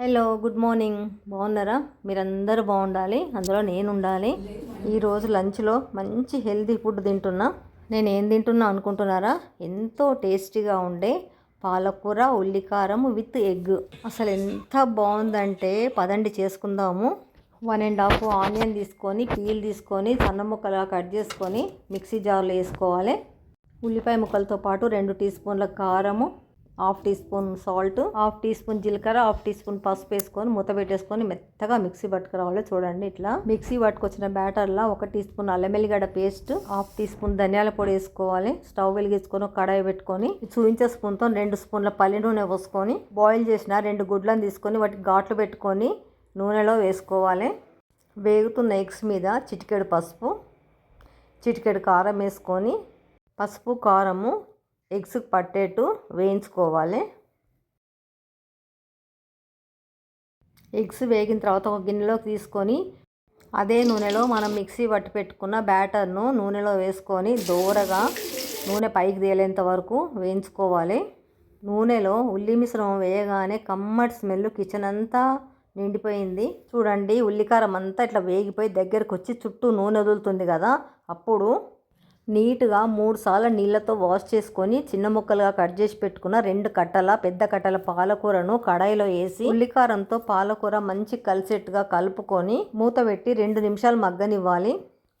Hello good morning బాగున్నారా? మీరందరూ బాగుండాలి. అందులో నేను ఉండాలి ఈరోజు లంచ్లో మంచి హెల్తీ ఫుడ్ తింటున్నా. నేను ఏం తింటున్నా అనుకుంటున్నారా? ఎంతో టేస్టీగా ఉండే పాలకూర ఉల్లికారం విత్ ఎగ్. అసలు ఎంత బాగుందంటే పదండి చేసుకుందాము. వన్ అండ్ హాఫ్ ఆనియన్ తీసుకొని పీల్ తీసుకొని సన్న ముక్కలా కట్ చేసుకొని మిక్సీ జార్లో వేసుకోవాలి. ఉల్లిపాయ ముక్కలతో పాటు రెండు టీ స్పూన్ల కారము half teaspoon salt half teaspoon జీలకర్ర హాఫ్ టీ స్పూన్ పసుపు వేసుకొని మూత పెట్టేసుకొని మెత్తగా మిక్సీ పట్టుకురావాలి చూడండి ఇట్లా. మిక్సీ పట్టుకొచ్చిన బ్యాటర్లో ఒక టీ స్పూన్ అల్లం వెల్లిగడ్డ పేస్ట్ హాఫ్ టీ స్పూన్ ధనియాల పొడి వేసుకోవాలి. స్టవ్ వెలిగించుకొని కడాయి పెట్టుకొని చూపించే స్పూన్తో రెండు స్పూన్ల పల్లి నూనె పోసుకొని బాయిల్ చేసిన రెండు గుడ్లను తీసుకొని వాటికి ఘాట్లు పెట్టుకొని నూనెలో వేసుకోవాలి. వేగుతున్న ఎగ్స్ మీద చిటికెడు పసుపు చిటికెడు కారం వేసుకొని పసుపు కారము ఎగ్స్ పట్టేట్టు వేయించుకోవాలి. ఎగ్స్ వేగిన తర్వాత ఒక గిన్నెలోకి తీసుకొని అదే నూనెలో మనం మిక్సీ పట్టి పెట్టుకున్న బ్యాటర్ను నూనెలో వేసుకొని దూరగా నూనె పైకి తేలేంత వరకు వేయించుకోవాలి. నూనెలో ఉల్లి మిశ్రమం వేయగానే కమ్మటి స్మెల్ కిచెన్ అంతా నిండిపోయింది. చూడండి ఉల్లికారం అంతా ఇట్లా వేగిపోయి దగ్గరకు వచ్చి చుట్టూ నూనె వదులుతుంది కదా అప్పుడు నీట్గా మూడు సార్లు నీళ్ళతో వాష్ చేసుకొని చిన్న ముక్కలుగా కట్ చేసి పెట్టుకున్న రెండు కట్టల పెద్ద కట్టల పాలకూరను కడాయిలో వేసి ఉల్లికారంతో పాలకూర మంచి కలిసేట్టుగా కలుపుకొని మూత పెట్టి రెండు నిమిషాలు మగ్గనివ్వాలి.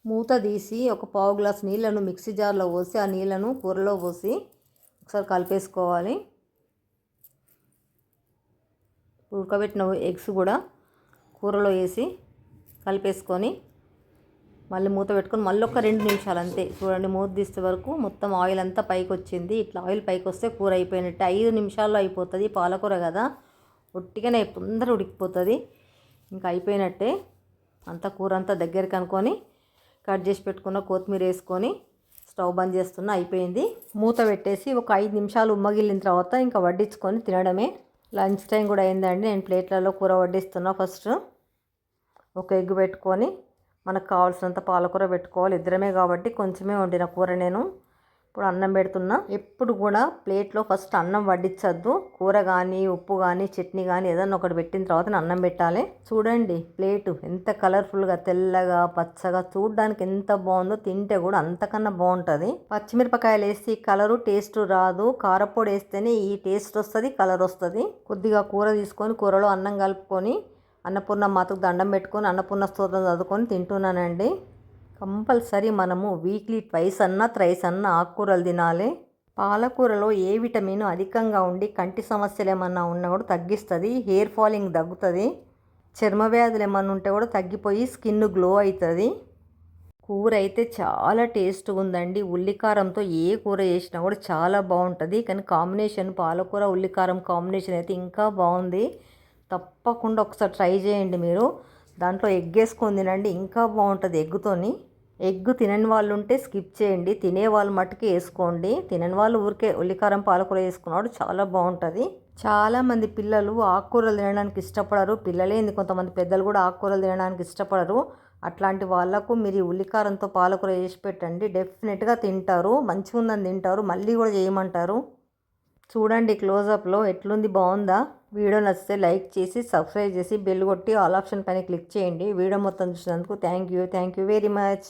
మూత తీసి ఒక పావు గ్లాస్ నీళ్ళను మిక్సీ జార్లో పోసి ఆ నీళ్ళను కూరలో పోసి ఒకసారి కలిపేసుకోవాలి. ఉడకబెట్టిన ఎగ్స్ కూడా కూరలో వేసి కలిపేసుకొని మళ్ళీ మూత పెట్టుకొని మళ్ళీ ఒక రెండు నిమిషాలు అంతే. చూడండి మూత తీస్తే వరకు మొత్తం ఆయిల్ అంతా పైకి వచ్చింది. ఇట్లా ఆయిల్ పైకి వస్తే కూర అయిపోయినట్టు. ఐదు నిమిషాల్లో అయిపోతుంది పాలకూర కదా. ఒట్టిగానే తొందర ఉడికిపోతుంది. ఇంకా అయిపోయినట్టే. అంతా కూర అంతా దగ్గరికి అనుకొని కట్ చేసి పెట్టుకున్న కొత్తిమీర వేసుకొని స్టవ్ బంద్ చేస్తున్న అయిపోయింది. మూత పెట్టేసి ఒక ఐదు నిమిషాలు ఉమ్మగిలిన తర్వాత ఇంకా వడ్డించుకొని తినడమే. లంచ్ టైం కూడా అయిందండి. నేను ప్లేట్లలో కూర వడ్డిస్తున్నా ఫస్ట్. ఒక ఎగ్ పెట్టుకొని మనకు కావాల్సినంత పాలకూర పెట్టుకోవాలి. ఇద్దరమే కాబట్టి కొంచెమే వండిన కూర నేను. ఇప్పుడు అన్నం పెడుతున్నా. ఎప్పుడు కూడా ప్లేట్లో ఫస్ట్ అన్నం వడ్డించద్దు. కూర కానీ ఉప్పు కానీ చట్నీ కానీ ఏదన్నా ఒకటి పెట్టిన తర్వాత అన్నం పెట్టాలి. చూడండి ప్లేటు ఎంత కలర్ఫుల్గా తెల్లగా పచ్చగా చూడడానికి ఎంత బాగుందో తింటే కూడా అంతకన్నా బాగుంటుంది. పచ్చిమిరపకాయలు వేసి కలరు టేస్ట్ రాదు. కారపొడి వేస్తేనే ఈ టేస్ట్ వస్తుంది కలర్ వస్తుంది. కొద్దిగా కూర తీసుకొని కూరలో అన్నం కలుపుకొని అన్నపూర్ణ మాతకు దండం పెట్టుకొని అన్నపూర్ణ స్తోత్రం చదువుకొని తింటున్నానండి. కంపల్సరీ మనము వీక్లీ ట్వైస్ అన్నా త్రైస్ అన్నా ఆకుకూరలు తినాలి. పాలకూరలో ఏ విటమిన్ అధికంగా ఉండి కంటి సమస్యలు ఏమన్నా ఉన్నా కూడా తగ్గిస్తుంది హెయిర్ ఫాలింగ్ తగ్గుతుంది చర్మ వ్యాధులు ఏమన్నా ఉంటే కూడా తగ్గిపోయి స్కిన్ గ్లో అవుతుంది కూర అయితే చాలా టేస్ట్గా ఉందండి. ఉల్లికారంతో ఏ కూర చేసినా కూడా చాలా బాగుంటుంది. కానీ కాంబినేషన్ పాలకూర ఉల్లికారం కాంబినేషన్ అయితే ఇంకా బాగుంది. తప్పకుండా ఒకసారి ట్రై చేయండి మీరు. దాంట్లో ఎగ్ వేసుకొని తినండి ఇంకా బాగుంటుంది ఎగ్గుతోని. ఎగ్ తినని వాళ్ళు ఉంటే స్కిప్ చేయండి తినే వాళ్ళు మట్టుకి వేసుకోండి. తినని వాళ్ళు ఊరికే ఉల్లికారం పాలకూర వేసుకున్నాడు చాలా బాగుంటుంది. చాలామంది పిల్లలు ఆకుకూరలు తినడానికి ఇష్టపడరు. పిల్లలేంది కొంతమంది పెద్దలు కూడా ఆకుకూరలు తినడానికి ఇష్టపడరు. అట్లాంటి వాళ్ళకు మీరు ఉల్లికారంతో పాలకూర చేసి పెట్టండి. డెఫినెట్గా తింటారు. మంచిగా ఉందని తింటారు. మళ్ళీ కూడా చేయమంటారు. చూడండి క్లోజప్లో ఎట్లుంది బాగుందా? వీడియో నచ్చితే లైక్ చేసి సబ్స్క్రైబ్ చేసి బెల్ కొట్టి ఆల్ ఆప్షన్ పైన క్లిక్ చేయండి. వీడియో మొత్తం చూసినందుకు thank you. Thank you very much.